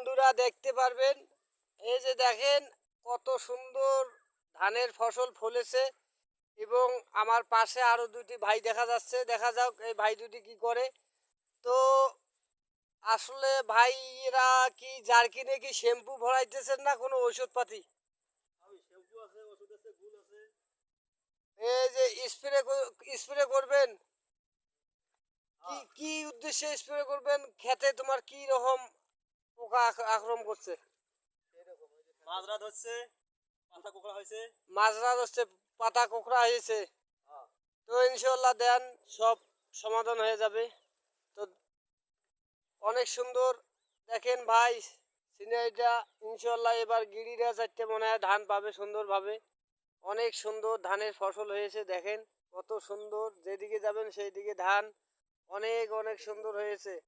বন্ধুরা দেখতে পারবেন। এই যে দেখেন কত সুন্দর ধানের ফসল ফলেছে এবং আমার পাশে আরও দুটি ভাই দেখা যাচ্ছে। দেখা যাক এই ভাই দুটি কি করে। তো আসলে ভাইরা কি জার্কিনে কি শ্যাম্পু ভরাইতেছেন না কোনো ওষুধপাতি এই যে স্প্রে স্প্রে করবেন? কি কি উদ্দেশ্যে স্প্রে করবেন? খেতে তোমার কি রকম পোকা আক- আক্রমণ করছে। মাজরা ধরছে পাতা কোকড়া হয়েছে। মাজরা হচ্ছে পাতা কোকড়া হয়েছে। তো ইনশাল্লাহ দেন সব সমাধান হয়ে যাবে। তো অনেক সুন্দর। দেখেন ভাই সিনারিটা ইনশাল্লাহ এবার গিরিরা চারটে মনে হয় ধান পাবে সুন্দরভাবে। অনেক সুন্দর ধানের ফসল হয়েছে দেখেন। কত সুন্দর যেদিকে যাবেন সেই দিকে ধান। অনেক অনেক সুন্দর হয়েছে।